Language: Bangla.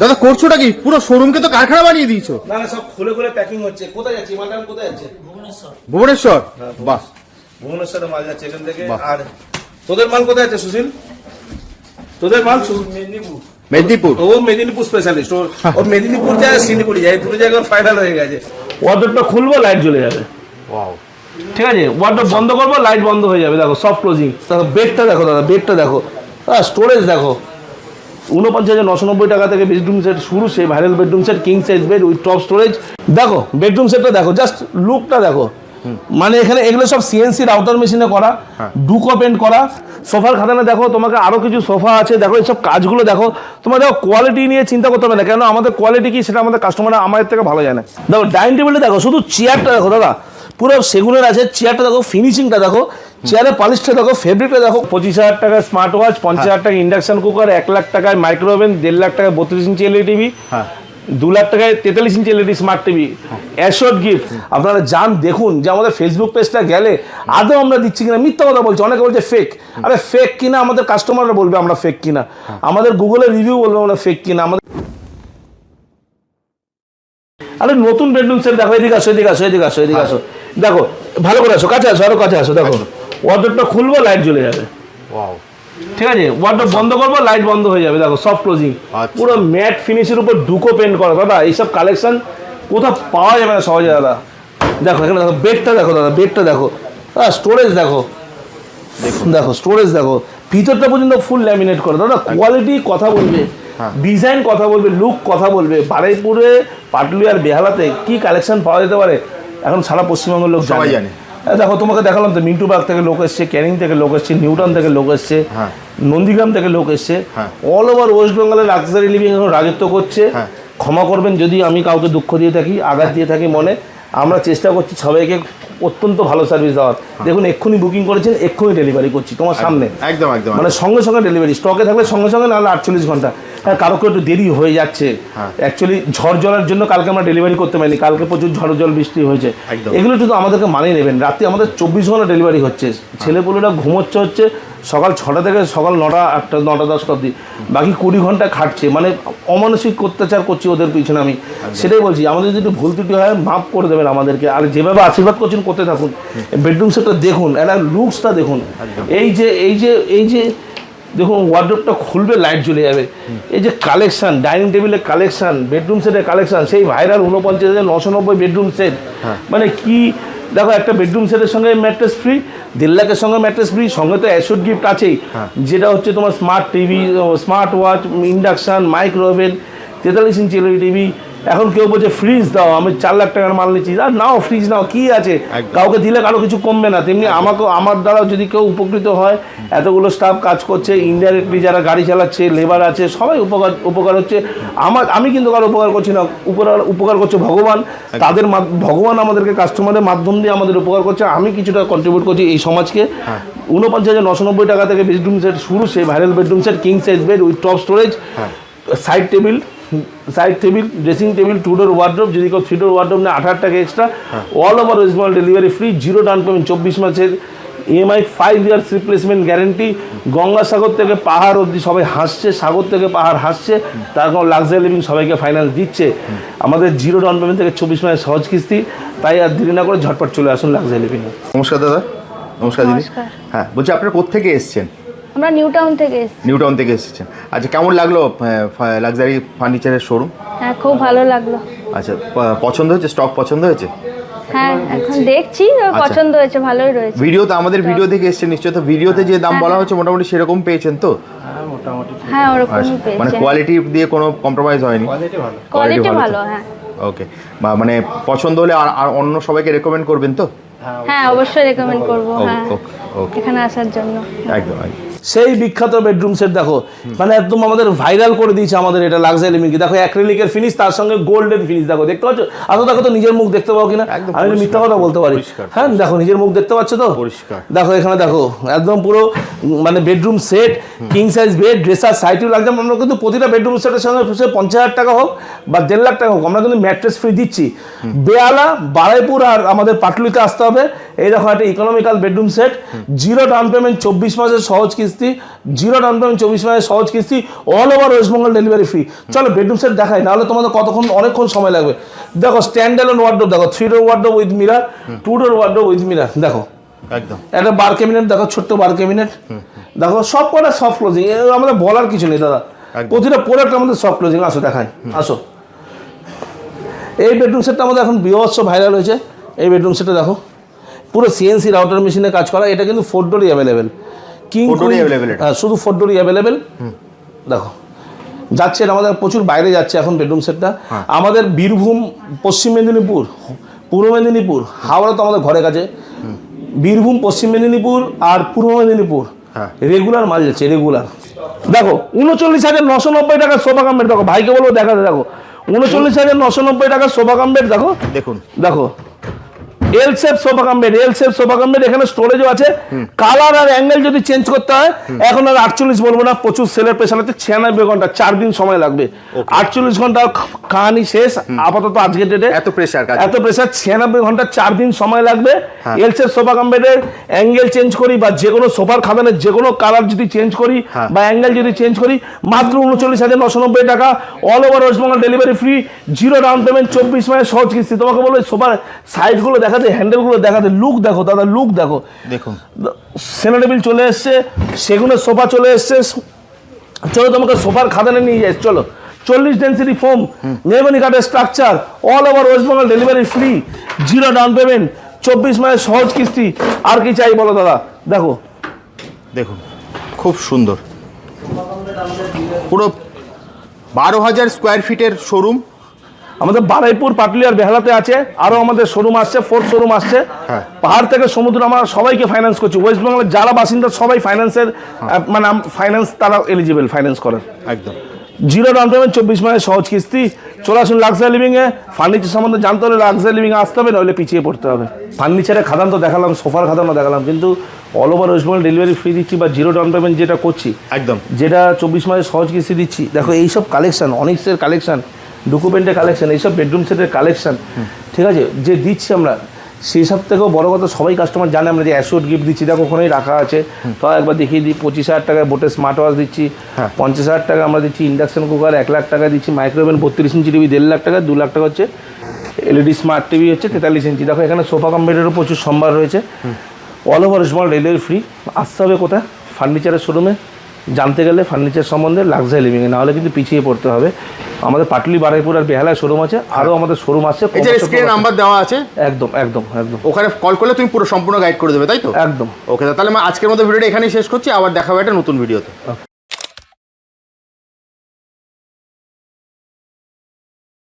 দাদা করছোটা কি? পুরো শোরুমকে তো কারখানা বানিয়ে দিয়েছ। না না সব খুলে খুলে প্যাকিং হচ্ছে। কোথায় যাচ্ছে? মালটা কোথায় যাচ্ছে? ভুবনেশ্বর। বাহ। ভুবনেশ্বরে মাল যাচ্ছে এখান থেকে। আর তোদের মাল কোথায় আছে সুশীল? তোদের মাল মেদিনীপুর। মেদিনীপুর। ও মেদিনীপুর স্পেশালিস্ট ও ও মেদিনীপুর যায় সিঙ্গিপুর যায় দুটো জায়গায় ফাইনাল হয়ে গেছে। ওয়াটারটা খুলবো লাইট জ্বলে যাবে। ঠিক আছে? ওয়াটার বন্ধ করব লাইট বন্ধ হয়ে যাবে। দেখো সফট ক্লোজিং দেখো বেডটা দেখো দাদা বেডটা দেখো। হ্যাঁ স্টোরেজ দেখো। উনপঞ্চাশ হাজার নশো নব্বই টাকা থেকে বেডরুম সেট শুরু সেই viral bedroom set king size bed with top storage দেখো বেডরুম সেটটা দেখো জাস্ট লুকটা দেখো। মানে এখানে এগুলো সব সিএনসি রাউটার মেশিনে করা ডুকো পেন্ট করা। সোফার খাদানে দেখো তোমাকে আরও কিছু সোফা আছে দেখো এইসব কাজগুলো দেখো। তোমার দেখো কোয়ালিটি নিয়ে চিন্তা করতে হবে না কেন আমাদের কোয়ালিটি কি সেটা আমাদের কাস্টমাররা আমাদের থেকে ভালো জানে। দেখো ডাইনিং টেবিলটা দেখো শুধু চেয়ারটা দেখো দাদা। পুরো সেগুনের আছে চেয়ারটা দেখো ফিনিশিংটা দেখো। চেয়ারের পলিশটা দেখো ফেব্রিকটা দেখো। পঁচিশ হাজার টাকা স্মার্ট ওয়াচ পঞ্চাশ হাজার টাকা ইন্ডাকশন কুকার এক লাখ টাকায় মাইক্রো ওভেন দেড় লাখ টাকায় বত্রিশ ইঞ্চি এলইডি টিভি হ্যাঁ। দু লাখ টাকায় তেতাল্লিশ ইঞ্চি L E D smart TV assured gift আপনারা যান দেখুন যে আমাদের ফেসবুক পেজটা গেলে আদৌ আমরা দিচ্ছি কিনা মিথ্যা কথা বলছি অনেকে বলছে ফেক আরে ফেক কিনা আমাদের কাস্টমাররা বলবে আমরা ফেক কিনা। আমাদের গুগলে রিভিউ বলবে আমরা ফেক কিনা আমাদের আরে নতুন বেডরুম সেট দেখো এদিকে আসো এদিকে আসো এদিকে আসো এদিকে আসো। দেখো ভালো করে আসো কাছে আসো আরও কাছে আসো দেখো। ওয়াটারটা খুলবো লাইট জ্বলে যাবে। ঠিক আছে? ওয়াটার বন্ধ করব লাইট বন্ধ হয়ে যাবে। দেখো সফট ক্লোজিং আচ্ছা। পুরো ম্যাট ফিনিশের উপর ডুকো পেন্ট করা। দাদা এইসব কালেকশন কোথাও পাওয়া যাবে না সহজে দাদা। দেখো এখানে দেখো বেডটা দেখো দাদা বেডটা দেখো। হ্যাঁ স্টোরেজ দেখো। দেখো স্টোরেজ দেখো। ভিতরটা পর্যন্ত ফুল ল্যামিনেট করে। দাদা কোয়ালিটি কথা বলবে। হ্যাঁ। ডিজাইন কথা বলবে লুক কথা বলবে। বারুইপুরে পাটুলিয়ার বেহালাতে কি কালেকশন পাওয়া যেতে পারে? এখন সারা পশ্চিমবঙ্গের লোক সবাই জানে। হ্যাঁ, দেখো তোমাকে দেখালাম তো মিন্টু বাগ থেকে লোক এসছে ক্যানিং থেকে লোক এসছে নিউটাউন থেকে লোক এসছে হ্যাঁ। নন্দীগ্রাম থেকে লোক এসছে। অল ওভার ওয়েস্ট বেঙ্গলে লাক্সারি লিভিং এখন রাজত্ব করছে হ্যাঁ। ক্ষমা করবেন যদি আমি কাউকে দুঃখ দিয়ে থাকি আঘাত দিয়ে থাকি মনে আমরা চেষ্টা করছি সবাইকে অত্যন্ত ভালো সার্ভিস দেওয়ার। দেখুন এক্ষুনি বুকিং করেছেন এক্ষুনি ডেলিভারি করছি তোমার সামনে। একদম একদম মানে সঙ্গে সঙ্গে ডেলিভারি স্টকে থাকলে সঙ্গে সঙ্গে নাহলে আটচল্লিশ ঘণ্টা। হ্যাঁ কারোকে একটু দেরি হয়ে যাচ্ছে। হ্যাঁ। অ্যাকচুয়ালি ঝড় জলের জন্য কালকে আমরা ডেলিভারি করতে পারিনি। কালকে প্রচুর ঝড় জল বৃষ্টি হয়েছে। এগুলো শুধু আমাদেরকে মানিয়ে নেবেন। রাত্রি আমাদের চব্বিশ ঘণ্টা ডেলিভারি হচ্ছে। ছেলেপুলেরা ঘুমোচ্ছে হচ্ছে সকাল ছটা থেকে সকাল নটা আটটা নটা দশটা অব্দি বাকি কুড়ি ঘণ্টা খাটছে। মানে অমানসিক অত্যাচার করছি ওদের পিছনে আমি। সেটাই বলছি আমাদের যদি ভুল ত্রুটি হয় মাফ করে দেবেন আমাদেরকে। আর যেভাবে আশীর্বাদ করছেন করতে থাকুন। বেডরুম সেটটা দেখুন একটা লুকসটা দেখুন। এই যে এই যে এই যে দেখুন ওয়ার্ড্রপটা খুলবে লাইট জ্বলে যাবে। এই যে কালেকশান ডাইনিং টেবিলের কালেকশান বেডরুম সেটের কালেকশান সেই ভাইরাল উনপঞ্চাশ হাজার নশো নব্বই বেডরুম সেট মানে কি দেখো একটা বেডরুম সেটের সঙ্গে ম্যাট্রেস ফ্রি দেড় লাখের সঙ্গে ম্যাট্রেস ফ্রি সঙ্গে তো অ্যাসোড গিফট আছেই। যেটা হচ্ছে তোমার smart TV smart watch induction micro oven তেতাল্লিশ ইঞ্চি এলইডি টিভি এখন কেউ বলছে ফ্রিজ দাও আমি চার লাখ টাকার মাল নিচ্ছি। আর নাও ফ্রিজ নাও কি আছে? কাউকে দিলে কারও কিছু কমবে না। তেমনি আমাকেও আমার দ্বারাও যদি কেউ উপকৃত হয় এতগুলো স্টাফ কাজ করছে ইনডাইরেক্টলি যারা গাড়ি চালাচ্ছে লেবার আছে সবাই উপকার উপকার হচ্ছে। আমার আমি কিন্তু কারও উপকার করছি না। উপকার উপকার করছে ভগবান। তাদের ভগবান আমাদেরকে কাস্টমারের মাধ্যম দিয়ে আমাদের উপকার করছে। আমি কিছুটা কন্ট্রিবিউট করছি এই সমাজকে। উনপঞ্চাশ হাজার নশো নব্বই টাকা থেকে বেডরুম সেট শুরু সেই viral bedroom set king size bed with top storage side table side table dressing table two door wardrobe যদি কেউ থ্রি ডোর ওয়ার্ড্রোপ নেয় আঠাশ টাকা extra all over West Bengal delivery free zero down payment চব্বিশ মাসের E M I five years replacement guarantee Gangasagar থেকে পাহাড় অবধি সবাই হাসছে সাগর থেকে পাহাড় হাসছে তার কোনো লাক্সারি লিভিং সবাইকে ফাইন্যান্স দিচ্ছে। আমাদের জিরো ডাউন পেমেন্ট থেকে চব্বিশ মাসের সহজ কিস্তি তাই আর দেরি না করে ঝটপট চলে আসুন লাক্সারি লিভিংয়ে নমস্কার দাদা নমস্কার দিদি। হ্যাঁ বলছি আপনারা কোথেকে এসছেন? আমরা নিউ টাউন থেকে এসেছি। নিউ টাউন থেকে এসেছেন। আচ্ছা কেমন লাগল লাক্সারি ফার্নিচারের শোরুম হ্যাঁ খুব ভালো লাগল। আচ্ছা পছন্দ হয়েছে? স্টক পছন্দ হয়েছে? হ্যাঁ এখন দেখছি আচ্ছা। পছন্দ হয়েছে ভালোই রয়েছে। ভিডিওতে আমাদের ভিডিও থেকে এসছেন নিশ্চয়ই। তো ভিডিওতে যে দাম বলা হচ্ছে মোটামুটি সেরকম পেয়েছেন তো? হ্যাঁ ওরকমই আচ্ছা মানে কোয়ালিটি দিয়ে কোনো কম্প্রোমাইজ হয়নি? কোয়ালিটি ভালো। ভালো তো? হ্যাঁ। ওকে মানে পছন্দ হলে আর আর অন্য সবাইকে রেকমেন্ড করবেন তো? হ্যাঁ অবশ্যই। রেকমেন্ড করব ওকে হ্যাঁ। ওকে ওকে এখানে আসার জন্য। একদম একদম। সেই বিখ্যাত বেডরুম সেট দেখো। মানে একদম আমাদের ভাইরাল করে দিয়েছে আমাদের এটা লাক্সারি লিমিকি দেখো অ্যাক্রিলিকের ফিনিশ তার সঙ্গে গোল্ডেন ফিনিশ দেখো দেখতে পাচ্ছ? আসো দেখো তো নিজের মুখ দেখতে পাও কিনা? আমি মিথ্যা কথা বলতে পারি। হ্যাঁ দেখো নিজের মুখ দেখতে পাচ্ছ তো? পরিষ্কার। দেখো এখানে দেখো একদম পুরো মানে bedroom set king size bed dresser সাইটেও লাগছে। আমরা কিন্তু প্রতিটা বেডরুম সেটের সঙ্গে পঞ্চাশ হাজার টাকা হোক বা দেড় লাখ টাকা হোক আমরা কিন্তু ম্যাট্রেস ফ্রি দিচ্ছি। বেয়ালা বারাইপুর আর আমাদের পাটলিতে আসতে হবে। এই দেখো একটা economical bedroom set zero down payment চব্বিশ মাসের সহজ কিস্তি। কিস্তি জিরো ডাউন পেমেন্ট চব্বিশ মাসে সহজ কিস্তি all over West Bengal delivery free চলো বেডরুম সেট দেখাই নাহলে তোমাদের কতক্ষণ অনেকক্ষণ সময় লাগবে। দেখো স্ট্যান্ড অ্যালোন ওয়ার্ডরোব দেখো three door wardrobe with mirror two door wardrobe with mirror দেখো। একদম। একটা বার ক্যাবিনেট দেখো ছোট্ট বার ক্যাবিনেট দেখো সব কটা সফট ক্লোজিং আমাদের বলার কিছু নেই দাদা। প্রতিটা প্রোডাক্ট আমাদের সফট ক্লোজিং আসো দেখাই আসো। এই বেডরুম সেটটা আমাদের এখন বিভৎস ভাইরাল হয়েছে। এই বেডরুম সেটটা দেখো। পুরো সিএনসি রাউটার মেশিনে কাজ করা এটা কিন্তু ফোর ডোরই অ্যাভেলেবেল কিং? হ্যাঁ শুধু ফোর ডোরই অ্যাভেলেবেল দেখো যাচ্ছে এটা আমাদের প্রচুর বাইরে যাচ্ছে এখন বেডরুম সেটটা হ্যাঁ। আমাদের বীরভূম পশ্চিম মেদিনীপুর পূর্ব মেদিনীপুর হাওড়া তো আমাদের ঘরে কাছে। বীরভূম পশ্চিম মেদিনীপুর আর পূর্ব মেদিনীপুর। হ্যাঁ। রেগুলার মাল যাচ্ছে রেগুলার দেখো উনচল্লিশ হাজার নশো নব্বই টাকার সোফা কাম্বের দেখো ভাইকে বলব দেখাতে দেখো। উনচল্লিশ হাজার নশো নব্বই টাকার সোফা কাম্বের দেখো। দেখুন। দেখো L shape sofa cum bed L shape sofa cum bed এখানে স্টোরেজও আছে। কালার আর অ্যাঙ্গেল যদি চেঞ্জ করতে হয় এখন আর আটচল্লিশ বলব না প্রচুর সেলের প্রেশার আছে ছিয়ানব্বই ঘণ্টা চার দিন সময় লাগবে। আটচল্লিশ ঘণ্টা কাহানি শেষ আপাতত আজকের ডেটে এত প্রেশার এত প্রেশার ছিয়ানব্বই ঘণ্টা চার দিন সময় লাগবে। এল শেপ সোফা কাম্বেডের অ্যাঙ্গেল চেঞ্জ করি বা যে কোনো সোফার খাদানের যে কোনো কালার যদি চেঞ্জ করি হ্যাঁ। বা অ্যাঙ্গেল যদি চেঞ্জ করি মাত্র উনচল্লিশ হাজার নশো নব্বই টাকা all over West Bengal delivery free zero down payment চব্বিশ মাসে সহজ কিস্তি। তোমাকে বলো সোফার সাইডগুলো দেখাতে হ্যান্ডেলগুলো দেখাতে লুক দেখো দাদা লুক দেখো। দেখুন। সেনা টেবিল চলে এসছে সেগুনের সোফা চলে এসছে। চলো তোমাকে সোফার খাদানে নিয়ে যাই চলো। চল্লিশ ডেন্সিটি ফোম মেহগনি কাঠের structure all over West Bengal delivery free zero down payment চব্বিশ মাসের সহজ কিস্তি আর কি চাই বলো দাদা? দেখো। দেখুন খুব সুন্দর। পুরো বারো হাজার স্কোয়ার ফিটের শোরুম আমাদের বারাইপুর পাটুলিয়ার বেহালাতে আছে আরও আমাদের শোরুম আসছে ফোর্থ শোরুম আসছে। হ্যাঁ। পাহাড় থেকে সমুদ্র আমরা সবাইকে ফাইন্যান্স করছি। ওয়েস্ট বেঙ্গলের যারা বাসিন্দা সবাই ফাইন্যান্সের মানে ফাইন্যান্স তারা এলিজিবল ফাইন্যান্স করেন একদম। জিরো ডাউন পেমেন্ট চব্বিশ মাসের সহজ কিস্তি। চলে আসুন লাক্সারি লিভিংয়ে ফার্নিচার সম্বন্ধে জানতে হলে লাক্সারি লিভিংয়ে আসতে হবে নইলে পিছিয়ে পড়তে হবে। ফার্নিচারের খাদান তো দেখালাম সোফার খাদানও দেখালাম কিন্তু all over West Bengal delivery free দিচ্ছি বা জিরো ডাউন পেমেন্ট যেটা করছি একদম। যেটা চব্বিশ মাসের সহজ কিস্তি দিচ্ছি। দেখো এইসব কালেকশন অনেকসের কালেকশন ডকুমেন্টের কালেকশন এইসব বেডরুম সেটের কালেকশন ঠিক আছে? যে দিচ্ছি আমরা সেই সব থেকেও বড় কথা সবাই কাস্টমার জানে আমরা যে অ্যাসোড গিফট দিচ্ছি। দেখো ওখানেই রাখা আছে। তো একবার দেখিয়ে দিই পঁচিশ হাজার টাকায় বোটের স্মার্ট ওয়াচ দিচ্ছি হ্যাঁ। পঞ্চাশ হাজার টাকা আমরা দিচ্ছি ইন্ডাকশন কুকার এক লাখ টাকা দিচ্ছি মাইক্রোওভেন বত্রিশ ইঞ্চি টিভি দেড় লাখ টাকা দু লাখ টাকা হচ্ছে এলইডি স্মার্ট টিভি হচ্ছে তেতাল্লিশ ইঞ্চি দেখো এখানে সোফা কম্পিউটারও প্রচুর সম্ভার রয়েছে। All over small delivery free আসতে হবে কোথায়? ফার্নিচারের শোরুমে জানতে গেলে ফার্নিচার সম্বন্ধে লাক্সারি লিভিংয়ে নাহলে কিন্তু পিছিয়ে পড়তে হবে। আমাদের পাটলি বারাইপুর আর বেহালায় শোরুম আছে আরও আমাদের শোরুম আছে এই যে স্ক্রিনে নাম্বার দেওয়া আছে? একদম একদম একদম। ওখানে কল করলে তুমি পুরো সম্পূর্ণ গাইড করে দেবে তাই তো? একদম। ওকে তাহলে আমি আজকের মতো ভিডিওটা এখানেই শেষ করছি আবার দেখা হবে একটা নতুন ভিডিওতে